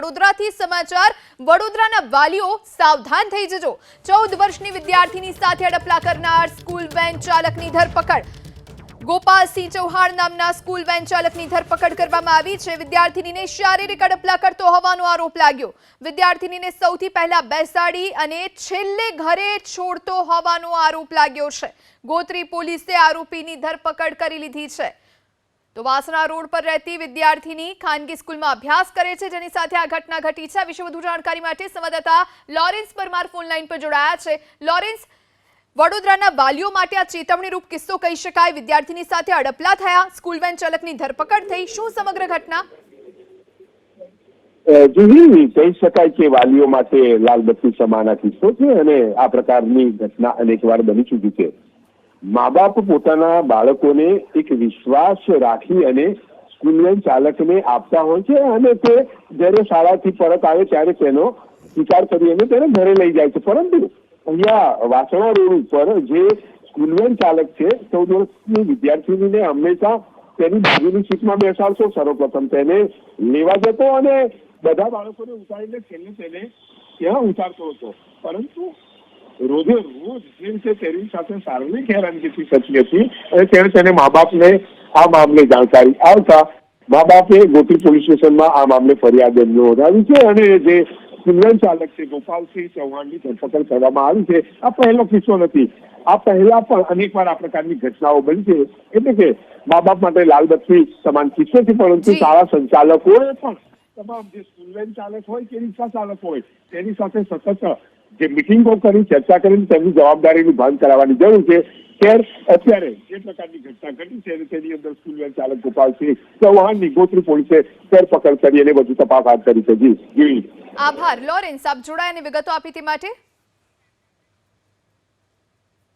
વડોદરાથી સમાચાર. વડોદરાના વાલીઓ સાવધાન થઈ જજો. ચૌદ વર્ષની વિદ્યાર્થીની સાથે અડપલા કરનાર સ્કૂલ વેન ચાલકની ધરપકડ. ગોપાલસિંહ ચૌહાણ નામના સ્કૂલ વેન ચાલકની ધરપકડ કરવામાં આવી છે. વિદ્યાર્થીનીને શારીરિક અડપલા કરતો હોવાનો આરોપ લાગ્યો. વિદ્યાર્થીનીને સૌથી પહેલા બેસાડી અને છેલ્લે ઘરે છોડતો હોવાનો આરોપ લાગ્યો છે. ગોત્રી પોલીસે આરોપીની ધરપકડ કરી લીધી છે. તો વાસણા રોડ પર રહેતી વિદ્યાર્થીની ખાનગી સ્કૂલમાં અભ્યાસ કરે છે, જેની સાથે આ ઘટના ઘટી છે. વિશે વધુ જાણકારી માટે સંવાદદાતા લોરેન્સ પરમાર ફોન લાઈન પર જોડાયા છે. લોરેન્સ, વડોદરાના વાલીઓ માટે આ ચેતવણીરૂપ કિસ્સો કહી શકાય. વિદ્યાર્થીની સાથે અડપલા થયા. સ્કૂલ વેન ચાલકની ધરપકડ થઈ. શું સમગ્ર ઘટના? જુદી કહી શકાય કે વાલીઓ માટે લાલબત્તી સમાના કિસ્સો છે અને આ પ્રકારની ઘટના અનેક વાર બની ચૂકી છે. મા બાપ પોતાના બાળકોને એક વિશ્વાસ રાખી અને સ્કૂલ ચાલકને આપતા હોય છે અને તે જ્યારે શાળાથી પરત આવે ત્યારે તેનો સ્વીકાર કરી અને તેને ઘરે લઈ જાય છે. પરંતુ અહીંયા વાસણા રોડ ઉપર જે સ્કૂલ ચાલક છે, ચૌદ વર્ષની વિદ્યાર્થીનીને હંમેશા તેની બાજુની સીટમાં બેસાડશો સર્વપ્રથમ તેને લેવા જતો અને બધા બાળકોને ઉતારીને છેલ્લે તેને ત્યાં ઉતારતો હતો. પરંતુ રોજે રોજ જે છે તેની સાથે શારીરિક હેરાનગીથી થતી હતી. અને તેણે તેને મા બાપને આ મામલે જાણકારી આવતા મા બાપે ગોત્રી પોલીસ સ્ટેશનમાં આ મામલે ફરિયાદ નોંધાવી છે અને જે સિમરન ચાલક છે ગોપાલસિંહ ચૌહાણની ધરપકડ કરવામાં આવી છે. આ પહેલો કિસ્સો નથી. આ પહેલા પણ અનેકવાર આ પ્રકારની ઘટનાઓ બની છે. એટલે કે મા બાપ માટે લાલબત્તી સમાન કિસ્સો છે પરંતુ. શાળા સંચાલકોએ પણ તમામ જે સ્કૂલ વેન ચાલક હોય કે રિક્ષા ચાલક હોય તેની સાથે સતત જે મિટિંગો કરી ચર્ચા કરીને તેમની જવાબદારીનું ભાન કરાવવાની જરૂર છે અત્યારે જે પ્રકારની ઘટના ઘટી છે તેની અંદર સ્કૂલ વેન ચાલક ગોપાલસિંહ ચૌહાણની ગોત્રી પોલીસે ધરપકડ કરી અને વધુ તપાસ હાથ ધરી છે. જી. આભાર. લોરેન્સ, આપ જોડાયા અને વિગતો આપી તે માટે?